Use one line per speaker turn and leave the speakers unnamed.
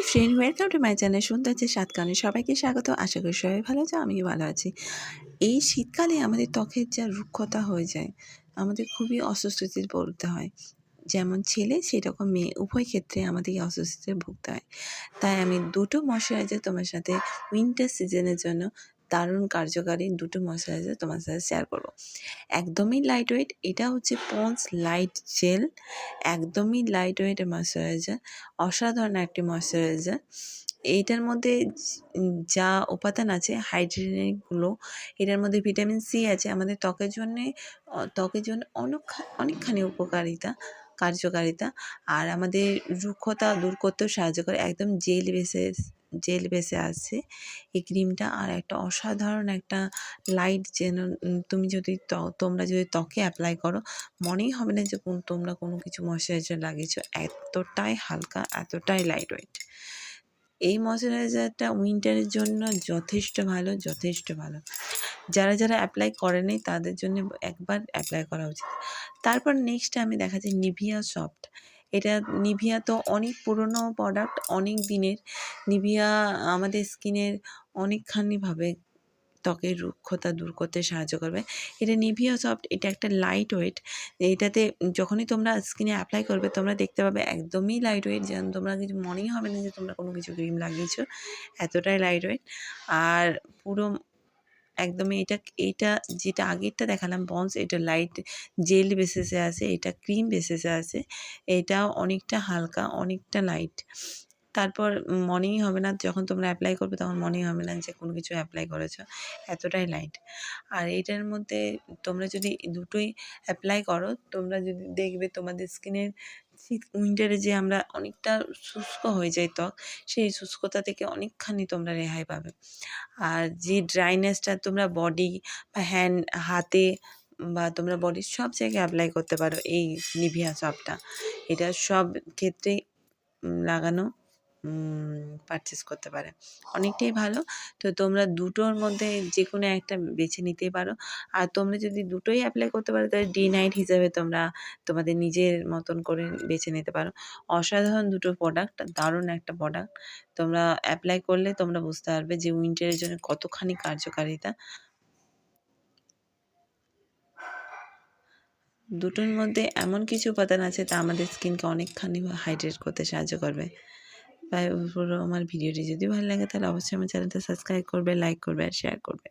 Hi friend, welcome to my channel সাত সাতকানে সবাইকে স্বাগত। আশা করি সবাই ভালো আছে আমি ভালো আছি। এই শীতকালে আমাদের ত্বকের যা রুক্ষতা হয়ে যায়, আমাদের খুবই অস্বস্তিতে পড়তে হয়। যেমন ছেলে, সেরকম মেয়ে, উভয় ক্ষেত্রে আমাদের অস্বস্তিতে ভুগতে হয়। তাই আমি দুটো ময়শ্চারাইজার তোমার সাথে উইন্টার সিজনের জন্য দারুণ কার্যকারী দুটো ময়শ্চারাইজার তোমার সাথে শেয়ার করব। একদমই লাইট ওয়েট এটা হচ্ছে পন্স লাইট জেল একদমই লাইট ওয়েট ময়শ্চারাইজার, অসাধারণ একটি ময়শ্চারাইজার। এইটার মধ্যে যা উপাদান আছে হাইড্রেটগুলো এটার মধ্যে ভিটামিন সি আছে, আমাদের ত্বকের জন্যে, ত্বকের জন্য অনেক অনেকখানি উপকারিতা, কার্যকারিতা, আর আমাদের রুক্ষতা দূর করতেও সাহায্য করে, একদম জেল বেসেস জেল বেসে আছে। এই ক্রিমটা আর একটা অসাধারণ একটা লাইট যেন তুমি যদি তোমরা যদি ত্বকে অ্যাপ্লাই করো, মনেই হবে না যে কোন, তোমরা কোনো কিছু ময়শ্চারাইজার লাগিয়েছো। এতটাই হালকা, এতটাই লাইট ওয়েট এই ময়শ্চারাইজারটা উইন্টারের জন্য যথেষ্ট ভালো যথেষ্ট ভালো। যারা যারা অ্যাপ্লাই করেনি তাদের জন্য একবার অ্যাপ্লাই করা উচিত। তারপর নেক্সট আমি দেখাচ্ছি নিভিয়া সফট এটা নিভিয়া তো অনেক পুরনো প্রোডাক্ট অনেক দিনের। নিভিয়া আমাদের স্কিনের অনেকখানিভাবে ত্বকের রুক্ষতা দূর করতে সাহায্য করবে। এটা নিভিয়া সফট এটা একটা লাইট ওয়েট এটাতে যখনই তোমরা স্কিনে অ্যাপ্লাই করবে, তোমরা দেখতে পাবে একদমই লাইট ওয়েট যেন তোমরা কিছু মনেই হবে না যে তোমরা কোনো কিছু ক্রিম লাগিয়েছো। এতটাই লাইট ওয়েট আর পুরো একদমই এটা এইটা যেটা আগেরটা দেখালাম, বন্স, এটা লাইট জেল বেসিসে আছে, এটা ক্রিম বেসিসে আছে, এটা অনেকটা হালকা, অনেকটা লাইট তারপর মনেই হবে না, যখন তোমরা অ্যাপ্লাই করবে তখন মনেই হবে না যে কোনো কিছু অ্যাপ্লাই করেছ, এতটাই লাইট আর এটার মধ্যে তোমরা যদি দুটোই অ্যাপ্লাই করো, তোমরা যদি দেখবে তোমাদের স্কিনের শীত উইন্টারে যে আমরা অনেকটা শুষ্ক হয়ে যাই ত্বক, সেই শুষ্কতা থেকে অনেকখানি তোমরা রেহাই পাবে। আর যে ড্রাইনেসটা তোমরা বডি বা হ্যান্ড হাতে বা তোমরা বডির সব জায়গায় অ্যাপ্লাই করতে পারো, এই নিভিয়া সবটা এটা সব ক্ষেত্রেই লাগানো পারচেস করতে পারে। অনেকটাই ভালো। তো তোমরা দুটোর মধ্যে যে কোনো একটা বেছে নিতে পারো। আর তোমরা যদি দুটোই অ্যাপ্লাই করতে পারো, তাহলে ডে নাইট হিসাবে তোমরা তোমাদের নিজের মতন করে বেছে নিতে পারো। অসাধারণ দুটো প্রোডাক্ট দারুণ একটা প্রোডাক্ট তোমরা অ্যাপ্লাই করলে তোমরা বুঝতে পারবে যে উইন্টারের জন্য কতখানি কার্যকারিতা। দুটোর মধ্যে এমন কিছু উপাদান আছে, তা আমাদের স্কিনকে অনেকখানি হাইড্রেট করতে সাহায্য করবে। আমার ভিডিওটি যদি ভালো লাগে তাহলে অবশ্যই আমার চ্যানেলটা সাবস্ক্রাইব করবে লাইক করবে আর শেয়ার করবে।